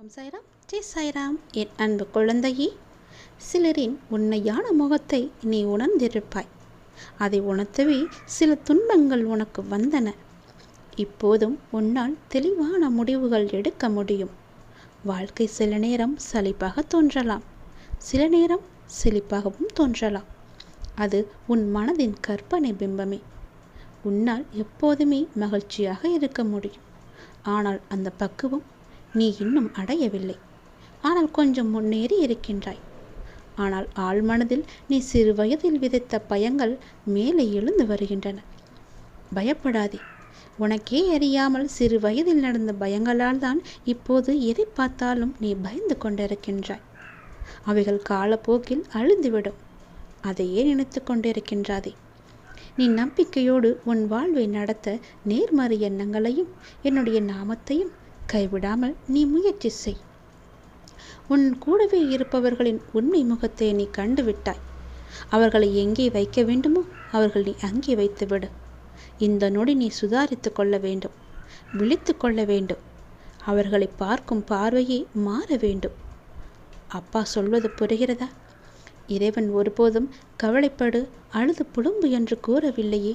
ஓம் சாய்ராம். ஜெய் சாய்ராம். என் அன்பு குழந்தையே சிலரின் உண்மையான முகத்தை நீ உணர்ந்திருப்பாய். அதை உணர்த்தவே சில துன்பங்கள் உனக்கு வந்தன. இப்போதும் உன்னால் தெளிவான முடிவுகள் எடுக்க முடியும். வாழ்க்கை சில நேரம் சலிப்பாக தோன்றலாம். சில நேரம் செழிப்பாகவும் தோன்றலாம். அது உன் மனதின் கற்பனை பிம்பமே. உன்னால் எப்போதுமே மகிழ்ச்சியாக இருக்க முடியும். ஆனால் அந்த பக்குவம் நீ இன்னும் அடையவில்லை. ஆனால் கொஞ்சம் முன்னேறி இருக்கின்றாய். ஆனால் ஆழ்மனதில் நீ சிறு வயதில் விதைத்த பயங்கள் மேலே எழுந்து வருகின்றன. பயப்படாதே. உனக்கே அறியாமல் சிறு வயதில் நடந்த பயங்களால் தான் இப்போது எதை பார்த்தாலும் நீ பயந்து கொண்டிருக்கின்றாய். அவைகள் காலப்போக்கில் அழிந்துவிடும். அதையே நினைத்து கொண்டிருக்கின்றாதே. நீ நம்பிக்கையோடு உன் வாழ்வை நடத்த நேர்மறை எண்ணங்களையும் என்னுடைய நாமத்தையும் கைவிடாமல் நீ முயற்சி செய். உன் கூடவே இருப்பவர்களின் உண்மை முகத்தை நீ கண்டுவிட்டாய். அவர்களை எங்கே வைக்க வேண்டுமோ அவர்கள் நீ அங்கே வைத்துவிடு. இந்த நொடி நீ சுதாரித்து கொள்ள வேண்டும். விழித்து கொள்ள வேண்டும். அவர்களை பார்க்கும் பார்வையே மாற வேண்டும். அப்பா சொல்வது புரிகிறதா? இறைவன் ஒருபோதும் கவலைப்படு அழுது புழும்பு என்று கூறவில்லையே.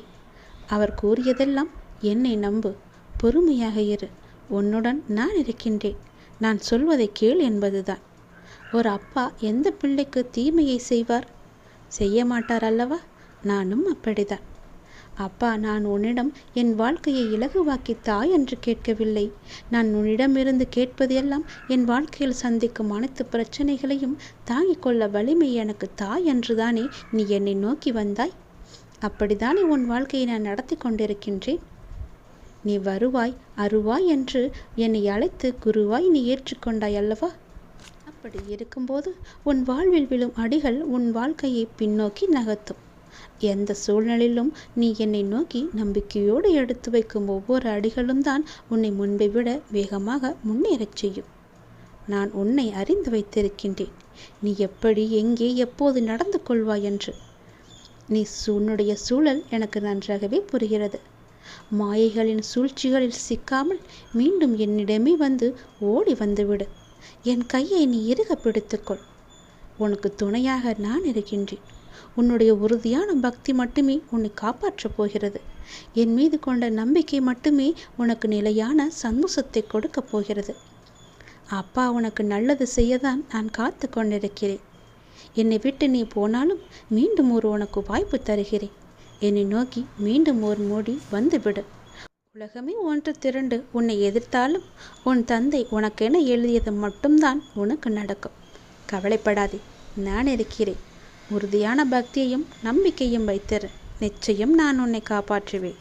அவர் கூறியதெல்லாம் என்னை நம்பு. பொறுமையாக இரு. உன்னுடன் நான் இருக்கின்றேன். நான் சொல்வதை கேள் என்பதுதான். ஒரு அப்பா எந்த பிள்ளைக்கு தீமையை செய்வார்? செய்ய மாட்டார் அல்லவா? நானும் அப்படிதான் அப்பா நான் உன்னிடம் என் வாழ்க்கையை இலகுவாக்கி தாய் என்று கேட்கவில்லை. நான் உன்னிடமிருந்து கேட்பது எல்லாம் என் வாழ்க்கையில் சந்திக்கும் அனைத்து பிரச்சனைகளையும் தாங்கிக் கொள்ள வலிமை எனக்கு தாய் என்றுதானே நீ என்னை நோக்கி வந்தாய்? அப்படித்தானே உன் வாழ்க்கையை நான் நடத்தி கொண்டிருக்கின்றேன்? நீ வருவாய் அருவாய் என்று என்னை அழைத்து குருவாய் நீ ஏற்றுக்கொண்டாய் அல்லவா? அப்படி இருக்கும்போது உன் வாழ்வில் விழும் அடிகள் உன் வாழ்க்கையை பின்னோக்கி நகர்த்தும். எந்த சூழ்நிலையிலும் நீ என்னை நோக்கி நம்பிக்கையோடு எடுத்து வைக்கும் ஒவ்வொரு அடிகளும் தான் உன்னை முன்பை விட வேகமாக முன்னேறச் செய்யும். நான் உன்னை அறிந்து வைத்திருக்கின்றேன். நீ எப்படி எங்கே எப்போது நடந்து கொள்வாய் என்று. நீ உன்னுடைய சூழல் எனக்கு நன்றாகவே புரிகிறது. மாயைகளின் சூழ்ச்சிகளில் சிக்காமல் மீண்டும் என்னிடமே வந்து ஓடி வந்துவிடு. என் கையை நீ இறுக பிடித்துக்கொள். உனக்கு துணையாக நான் இருக்கின்றேன். உன்னுடைய உறுதியான பக்தி மட்டுமே உன்னை காப்பாற்றப் போகிறது. என் மீது கொண்ட நம்பிக்கை மட்டுமே உனக்கு நிலையான சந்தோஷத்தை கொடுக்கப் போகிறது. அப்பா உனக்கு நல்லது செய்யதான் நான் காத்து கொண்டிருக்கிறேன். என்னை விட்டு நீ போனாலும் மீண்டும் ஒரு உனக்கு வாய்ப்பு தருகிறேன். என்னை நோக்கி மீண்டும் ஒரு மூடி வந்துவிடு. உலகமே ஒன்று திரண்டு உன்னை எதிர்த்தாலும் உன் தந்தை உனக்கென எழுதியது மட்டும்தான் உனக்கு நடக்கும். கவலைப்படாதே நான் இருக்கிறேன். உறுதியான பக்தியையும் நம்பிக்கையும் வைத்திரு. நிச்சயம் நான் உன்னை காப்பாற்றுவேன்.